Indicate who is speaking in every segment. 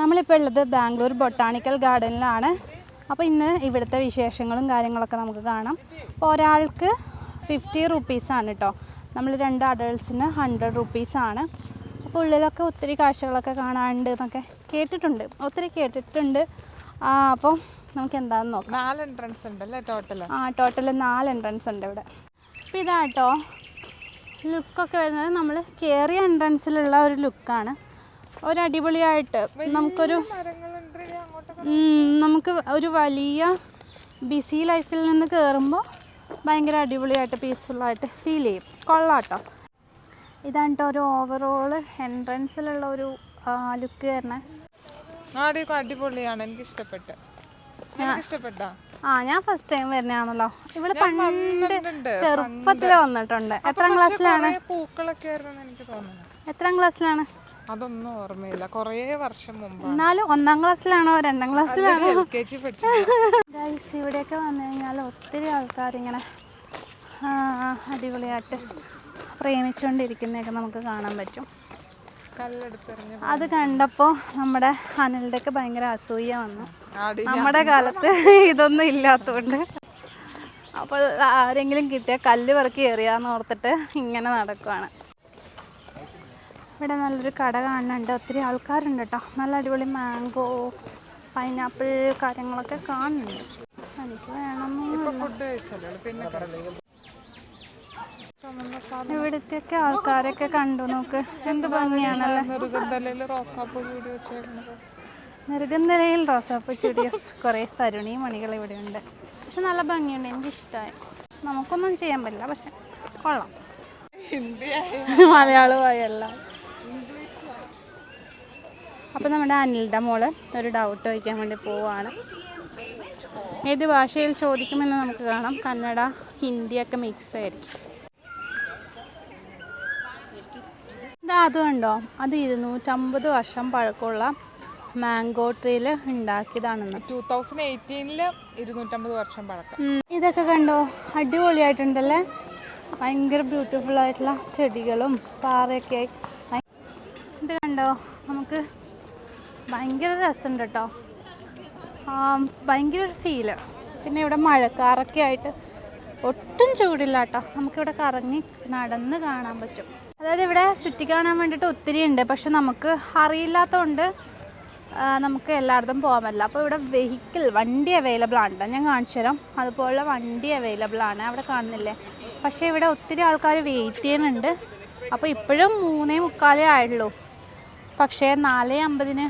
Speaker 1: നമ്മളിപ്പോൾ ഉള്ളത് ബാംഗ്ലൂർ ബൊട്ടാണിക്കൽ ഗാർഡനിലാണ്. അപ്പോൾ ഇന്ന് ഇവിടുത്തെ വിശേഷങ്ങളും കാര്യങ്ങളൊക്കെ നമുക്ക് കാണാം. അപ്പോൾ ഒരാൾക്ക് ഫിഫ്റ്റി റുപ്പീസാണ് കേട്ടോ നമ്മൾ രണ്ട് അഡൾട്ട്സിന് ഹൺഡ്രഡ് റുപ്പീസാണ് അപ്പോൾ ഉള്ളിലൊക്കെ ഒത്തിരി കാഴ്ചകളൊക്കെ കാണാനുണ്ട് എന്നൊക്കെ കേട്ടിട്ടുണ്ട്. ഒത്തിരി കേട്ടിട്ടുണ്ട്. അപ്പോൾ നമുക്ക് എന്താണെന്ന് നോക്കാം.
Speaker 2: നാല് എൻട്രൻസ് ഉണ്ടല്ലേ ടോട്ടൽ
Speaker 1: ആ ടോട്ടൽ നാല് എൻട്രൻസ് ഉണ്ട് ഇവിടെ. അപ്പോൾ ഇതാട്ടോ ലുക്കൊക്കെ വരുന്നത് നമ്മൾ കയറിയ എൻട്രൻസിലുള്ള ഒരു ലുക്കാണ് ഒരു അടിപൊളിയായിട്ട് നമുക്കൊരു നമുക്ക് ഒരു വലിയ ബിസി ലൈഫിൽ നിന്ന് കയറുമ്പോൾ ഭയങ്കര അടിപൊളിയായിട്ട് പീസ്ഫുള്ളായിട്ട് ഫീൽ ചെയ്യും. കൊള്ളാട്ടോ ഇതാണ് കേട്ടോ ഒരു ഓവറോൾ എൻട്രൻസിലുള്ള ഒരു ലുക്ക്
Speaker 2: തന്നെ അടിപൊളിയാണ്. എനിക്ക് ഇഷ്ടപ്പെട്ട്
Speaker 1: ആ ഞാൻ ഫസ്റ്റ് ടൈം വരുന്നതാണല്ലോ. ഇവിടെ പണ്ട്. ചെറുപ്പത്തിൽ വന്നിട്ടുണ്ട്. എത്രാം ക്ലാസ്സിലാണ്?
Speaker 2: പൂക്കളൊക്കെ
Speaker 1: എത്രാം ക്ലാസ്സിലാണ്?
Speaker 2: അതൊന്നും ഓർമ്മയില്ല. കുറേ വർഷം മുമ്പ്
Speaker 1: എന്നാലും ഒന്നാം ക്ലാസ്സിലാണോ? രണ്ടാം ക്ലാസ്സിലാണോ?
Speaker 2: എൽ കെ ജി പഠിച്ചു
Speaker 1: ഗൈസ് ഇവിടെയൊക്കെ വന്നു കഴിഞ്ഞാൽ ഒത്തിരി ആൾക്കാർ ഇങ്ങനെ അടിപൊളിയായിട്ട് പ്രേമിച്ചുകൊണ്ടിരിക്കുന്നതൊക്കെ നമുക്ക് കാണാൻ പറ്റും. അത് കണ്ടപ്പോൾ നമ്മുടെ അനിലുടെയൊക്കെ ഭയങ്കര അസൂയ വന്നു. നമ്മുടെ കാലത്ത് ഇതൊന്നും ഇല്ലാത്തതുകൊണ്ട് അപ്പോൾ ആരെങ്കിലും കിട്ടിയ കല്ല് പെറുക്കി എറിയാന്ന് ഓർത്തിട്ട് ഇങ്ങനെ നടക്കുവാണ്. ഇവിടെ നല്ലൊരു കട കാണുന്നുണ്ട്. ഒത്തിരി ആൾക്കാരുണ്ട് കേട്ടോ നല്ല അടിപൊളി മാംഗോ പൈനാപ്പിൾ കാര്യങ്ങളൊക്കെ കാണുന്നുണ്ട്. എനിക്ക്
Speaker 2: വേണം
Speaker 1: ഇവിടുത്തെയൊക്കെ ആൾക്കാരൊക്കെ കണ്ടു. നോക്ക് എന്ത് ഭംഗിയാണല്ലേ?
Speaker 2: നെറുകന്തലയിൽ റോസാപ്പൂ ചൂടി വെച്ചേക്കുന്നത്.
Speaker 1: നെറുകന്തലയിൽ റോസാപ്പ് ചെടിയസ് കുറേ തരുണി മണികൾ ഇവിടെ ഉണ്ട് പക്ഷെ നല്ല ഭംഗിയുണ്ട്. എനിക്കിഷ്ടമായി നമുക്കൊന്നും ചെയ്യാൻ പറ്റില്ല. പക്ഷെ കൊള്ളാം. മലയാളമായി എല്ലാം. അപ്പോൾ നമ്മുടെ അനിലിന്റെ മോൾ ഒരു ഡൗട്ട് വയ്ക്കാൻ വേണ്ടി പോവുകയാണ് ഏത് ഭാഷയിൽ ചോദിക്കുമെന്ന് നമുക്ക് കാണാം. കന്നഡ ഹിന്ദിയൊക്കെ മിക്സ് ആയിരിക്കും. ഇതാ അത് കണ്ടോ? അത് ഇരുന്നൂറ്റമ്പത് വർഷം പഴക്കമുള്ള മാംഗോ ട്രീയിൽ ഉണ്ടാക്കിയതാണെന്ന്.
Speaker 2: ടൂ തൗസൻഡ് എയ്റ്റീനിൽ ഇരുന്നൂറ്റമ്പത് വർഷം പഴക്കം.
Speaker 1: ഇതൊക്കെ കണ്ടോ? അടിപൊളിയായിട്ടുണ്ടല്ലേ? ഭയങ്കര ബ്യൂട്ടിഫുൾ ആയിട്ടുള്ള ചെടികളും പാറയൊക്കെ ആയി. ഇത് കണ്ടോ? നമുക്ക് ഭയങ്കര രസമുണ്ട് കേട്ടോ ഭയങ്കര ഒരു ഫീൽ പിന്നെ ഇവിടെ മഴക്കാറൊക്കെ ആയിട്ട് ഒട്ടും ചൂടില്ല കേട്ടോ നമുക്കിവിടെ കറങ്ങി നടന്ന് കാണാൻ പറ്റും. അതായത് ഇവിടെ ചുറ്റി കാണാൻ വേണ്ടിയിട്ട് ഒത്തിരി ഉണ്ട്. പക്ഷെ നമുക്ക് അറിയില്ലാത്തതുകൊണ്ട് നമുക്ക് എല്ലായിടത്തും പോകാൻ പറ്റില്ല. അപ്പോൾ ഇവിടെ വെഹിക്കിൾ വണ്ടി അവൈലബിൾ ആണ് കേട്ടോ ഞാൻ കാണിച്ചു തരാം. അതുപോലെ വണ്ടി അവൈലബിൾ ആണ്. അവിടെ കാണുന്നില്ലേ? പക്ഷേ ഇവിടെ ഒത്തിരി ആൾക്കാർ വെയിറ്റ് ചെയ്യുന്നുണ്ട്. അപ്പോൾ ഇപ്പോഴും മൂന്നേ മുക്കാലേ ആയുള്ളൂ. പക്ഷേ നാല് അമ്പതിന്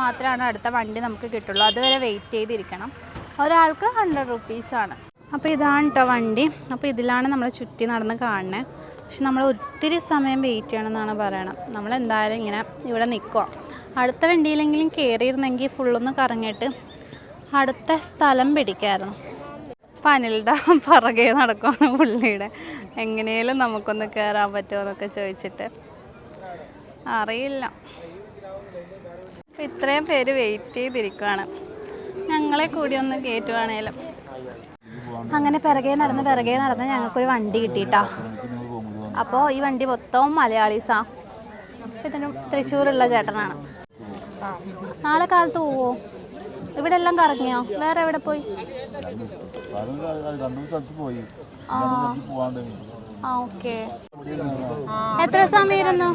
Speaker 1: മാത്രമാണ് അടുത്ത വണ്ടി നമുക്ക് കിട്ടുള്ളൂ. അതുവരെ വെയിറ്റ് ചെയ്തിരിക്കണം. ഒരാൾക്ക് ഹൺഡ്രഡ് റുപ്പീസാണ് അപ്പോൾ ഇതാണ് കേട്ടോ വണ്ടി. അപ്പോൾ ഇതിലാണ് നമ്മൾ ചുറ്റി നടന്ന് കാണുന്നത് പക്ഷെ നമ്മൾ ഒത്തിരി സമയം വെയിറ്റ് ചെയ്യണമെന്നാണ് പറയണം നമ്മൾ എന്തായാലും ഇങ്ങനെ ഇവിടെ നിൽക്കുക അടുത്ത വണ്ടിയിലെങ്കിലും കയറിയിരുന്നെങ്കിൽ ഫുള്ളൊന്ന് കറങ്ങിയിട്ട് അടുത്ത സ്ഥലം പിടിക്കായിരുന്നു. അപ്പം അനിലുടെ പുറകെ നടക്കുവാണ് പുള്ളിയുടെ. എങ്ങനെയും നമുക്കൊന്ന് കയറാൻ പറ്റുമോ എന്നൊക്കെ ചോദിച്ചിട്ട്. അറിയില്ല. ഇത്രയും പേര് വെയിറ്റ് ചെയ്തിരിക്കുവാണ്. ഞങ്ങളെ കൂടി ഒന്ന് കയറ്റുവാണേലും അങ്ങനെ പിറകെ നടന്ന് പിറകെ നടന്ന് ഞങ്ങൾക്കൊരു വണ്ടി കിട്ടിയിട്ടാ. അപ്പോൾ ഈ വണ്ടി മൊത്തവും മലയാളീസാ. ഇതിനും തൃശ്ശൂരുള്ള ചേട്ടനാണ്. നാളെ കാലത്ത് പോവോ? ഇവിടെ എല്ലാം കറങ്ങിയോ? വേറെ എവിടെ പോയി? ആ ഓക്കെ. എത്ര സമയം ഇരുന്നു?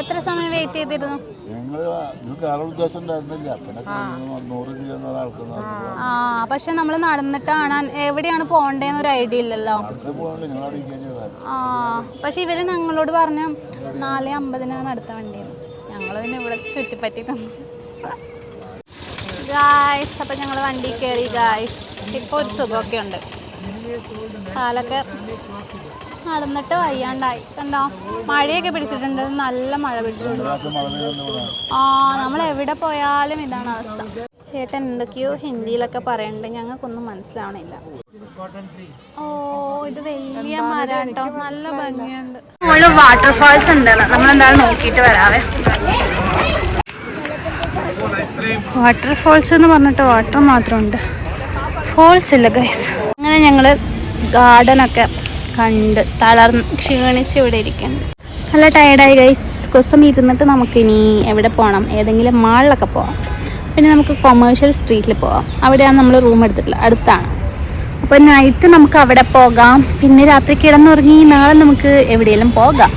Speaker 1: എത്ര സമയം വെയിറ്റ് ചെയ്തിരുന്നു? ആ പക്ഷെ നമ്മൾ നടന്നിട്ടാണ് എവിടെയാണ് പോണ്ടേന്ന് ഒരു ഐഡിയ ഇല്ലല്ലോ ആ പക്ഷെ ഇവർ ഞങ്ങളോട് പറഞ്ഞു നാല് അമ്പതിനാണ് അടുത്ത വണ്ടി. ഞങ്ങൾ പിന്നെ ഇവിടെ ചുറ്റിപ്പറ്റി ഗായ്സ് അപ്പൊ ഞങ്ങൾ വണ്ടി കയറി ഗായ്സ് ഇപ്പൊ ഒരു സുഖമൊക്കെ ഉണ്ട്. കാലൊക്കെ നടന്നിട്ട് വയ്യാണ്ടായി. കണ്ടോ? മഴയൊക്കെ പിടിച്ചിട്ടുണ്ട്. നല്ല മഴ പിടിച്ചിട്ടുണ്ട്. ആ നമ്മൾ എവിടെ പോയാലും ഇതാണ് അവസ്ഥ. ചേട്ടൻ എന്തൊക്കെയോ ഹിന്ദിയിലൊക്കെ പറയുന്നുണ്ട് ഞങ്ങൾക്കൊന്നും മനസ്സിലാവണില്ല. ഓ ഇത് വലിയ മരം നല്ല ഭംഗിയുണ്ട്. വാട്ടർഫാൾസ് ഉണ്ടല്ലോ. നമ്മൾ എന്തായാലും നോക്കിയിട്ട് വരാവേ. വാട്ടർഫാൾസ് എന്ന് പറഞ്ഞിട്ട് വാട്ടർ മാത്രമുണ്ട്. ഫോൾസ് ഇല്ല ഗൈസ് അങ്ങനെ ഞങ്ങൾ ഗാർഡനൊക്കെ കണ്ട് തളർന്ന് ക്ഷീണിച്ച് ഇവിടെ ഇരിക്കുന്നു നല്ല ടയർഡായി ഗൈസ് കൊസം ഇരുന്നിട്ട് നമുക്കിനി എവിടെ പോകണം ഏതെങ്കിലും മാളിലൊക്കെ പോകാം പിന്നെ നമുക്ക് കൊമേഴ്ഷ്യൽ സ്ട്രീറ്റിൽ പോകാം അവിടെയാണ് നമ്മൾ റൂം എടുത്തിട്ടുള്ളത് അടുത്താണ്. അപ്പോൾ നൈറ്റ് നമുക്ക് അവിടെ പോകാം. പിന്നെ രാത്രി കിടന്നുറങ്ങി നാളെ നമുക്ക് എവിടെയെങ്കിലും പോകാം.